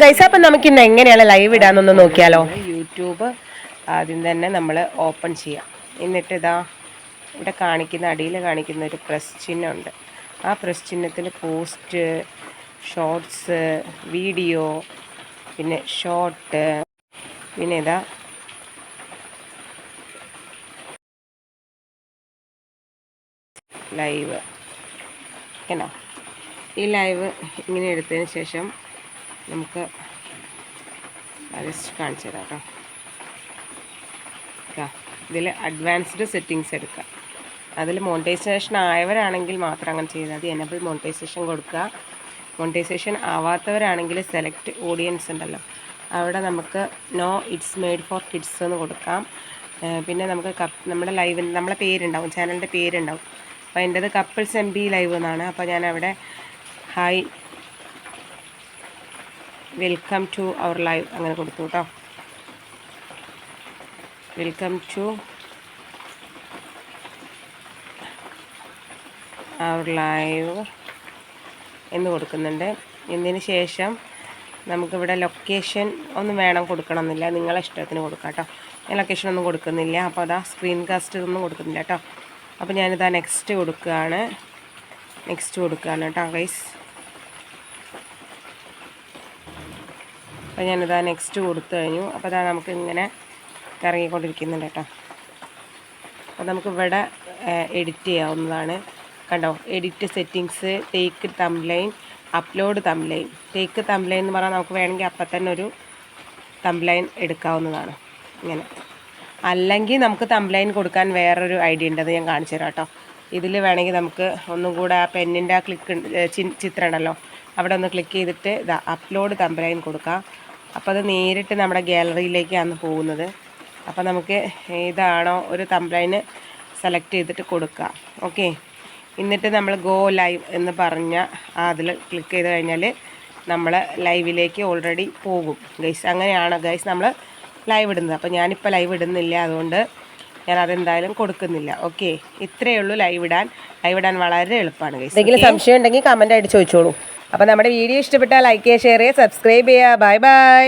Guys അപ്പം നമുക്ക് ഇന്ന് എങ്ങനെയാണ് ലൈവ് ഇടാന്നൊന്ന് നോക്കിയാലോ? യൂട്യൂബ് ആദ്യം തന്നെ നമ്മൾ ഓപ്പൺ ചെയ്യാം. എന്നിട്ട് ഇതാ ഇവിടെ കാണിക്കുന്ന അടിയിൽ കാണിക്കുന്ന ഒരു പ്രസ് ചിഹ്നമുണ്ട്. ആ പ്രസ് ചിഹ്നത്തിൽ പോസ്റ്റ് ഷോർട്സ് വീഡിയോ പിന്നെ ഷോർട്ട് പിന്നെ ഇതാ ലൈവ് ഓക്കെ ഈ ലൈവ് ഇങ്ങനെ എടുത്തതിന് ശേഷം നമുക്ക് ജസ്റ്റ് കാണിച്ചു തരാം കേട്ടോ. ഇതിൽ അഡ്വാൻസ്ഡ് സെറ്റിങ്സ് എടുക്കുക അതിൽ മോണിറ്റൈസേഷൻ ആയവരാണെങ്കിൽ മാത്രം അങ്ങനെ ചെയ്താൽ മതി. എനബിൾ മോണിറ്റൈസേഷൻ കൊടുക്കുക. മോണിറ്റൈസേഷൻ ആവാത്തവരാണെങ്കിൽ സെലക്ട് ഓഡിയൻസ് ഉണ്ടല്ലോ. അവിടെ നമുക്ക് no it's made for kids എന്ന് കൊടുക്കാം. പിന്നെ നമുക്ക് കപ്പ് നമ്മുടെ ലൈവിന് നമ്മളെ പേരുണ്ടാവും ചാനലിന്റെ പേരുണ്ടാവും. അപ്പോൾ എന്റേത് കപ്പിൾസ് എം ബി ലൈവ് എന്നാണ്. അപ്പോൾ ഞാനവിടെ hi welcome to our live അങ്ങനെ കൊടുത്തു കേട്ടോ വെൽക്കം ടു അവർ ലൈവ് എന്ന് കൊടുക്കുന്നുണ്ട്. ഇതിന് ശേഷം നമുക്കിവിടെ ലൊക്കേഷൻ ഒന്നും വേണം കൊടുക്കണമെന്നില്ല. നിങ്ങളെ ഇഷ്ടത്തിന് കൊടുക്കാം കേട്ടോ ഞാൻ ലൊക്കേഷൻ ഒന്നും കൊടുക്കുന്നില്ല. അപ്പോൾ അതാ സ്ക്രീൻ കാസ്റ്റ് ഇതൊന്നും കൊടുക്കുന്നില്ല കേട്ടോ അപ്പോൾ ഞാനിതാ നെക്സ്റ്റ് കൊടുക്കുകയാണ്. നെക്സ്റ്റ് കൊടുക്കുകയാണ് കേട്ടോ ഗൈസ് അപ്പോൾ ഞാനിതാ നെക്സ്റ്റ് കൊടുത്തു കഴിഞ്ഞു. അപ്പോൾ അതാ നമുക്ക് ഇങ്ങനെ കറങ്ങിക്കൊണ്ടിരിക്കുന്നുണ്ട് കേട്ടോ. അപ്പോൾ നമുക്ക് ഇവിടെ എഡിറ്റ് ചെയ്യാവുന്നതാണ്. കണ്ടോ? Edit settings take thumbnail upload thumbnail take thumbnail എന്ന് പറഞ്ഞാൽ നമുക്ക് വേണമെങ്കിൽ അപ്പം തന്നെ ഒരു തംലൈൻ എടുക്കാവുന്നതാണ്. ഇങ്ങനെ. അല്ലെങ്കിൽ നമുക്ക് തംലൈൻ കൊടുക്കാൻ വേറൊരു ഐഡിയ ഉണ്ട്. അത് ഞാൻ കാണിച്ചു തരാം കേട്ടോ. ഇതിൽ വേണമെങ്കിൽ നമുക്ക് ഒന്നും കൂടെ ആ പെന്നിന്റെ ആ ക്ലിക്ക് ചിത്രം ഉണ്ടല്ലോ. അവിടെ ഒന്ന് ക്ലിക്ക് ചെയ്തിട്ട് ഇതാ അപ്ലോഡ് തംലൈൻ കൊടുക്കാം. അപ്പോൾ അത് നേരിട്ട് നമ്മുടെ ഗാലറിയിലേക്കാണ് പോകുന്നത്. അപ്പോൾ നമുക്ക് ഏതാണോ ഒരു തംലൈന് സെലക്ട് ചെയ്തിട്ട് കൊടുക്കാം. ഓക്കെ? എന്നിട്ട് നമ്മൾ ഗോ ലൈവ് എന്ന് പറഞ്ഞ അതിൽ ക്ലിക്ക് ചെയ്ത് കഴിഞ്ഞാൽ നമ്മൾ ലൈവിലേക്ക് ഓൾറെഡി പോകും. ഗൈസ് അങ്ങനെയാണ് ഗൈസ് നമ്മൾ ലൈവ് ഇടുന്നത്. അപ്പോൾ ഞാനിപ്പോൾ ലൈവ് ഇടുന്നില്ല. അതുകൊണ്ട് ഞാൻ അതെന്തായാലും കൊടുക്കുന്നില്ല. ഓക്കെ? ഇത്രയേ ഉള്ളൂ ലൈവ് ഇടാൻ. ലൈവ് ഇടാൻ വളരെ എളുപ്പമാണ് ഗൈസ്. എന്തെങ്കിലും സംശയം ഉണ്ടെങ്കിൽ കമന്റ് ആയിട്ട് ചോദിച്ചോളൂ. അപ്പോൾ നമ്മുടെ വീഡിയോ ഇഷ്ടപ്പെട്ടാൽ ലൈക്ക് ചെയ്യുക ഷെയർ ചെയ്യുക സബ്സ്ക്രൈബ് ചെയ്യുക. Bye bye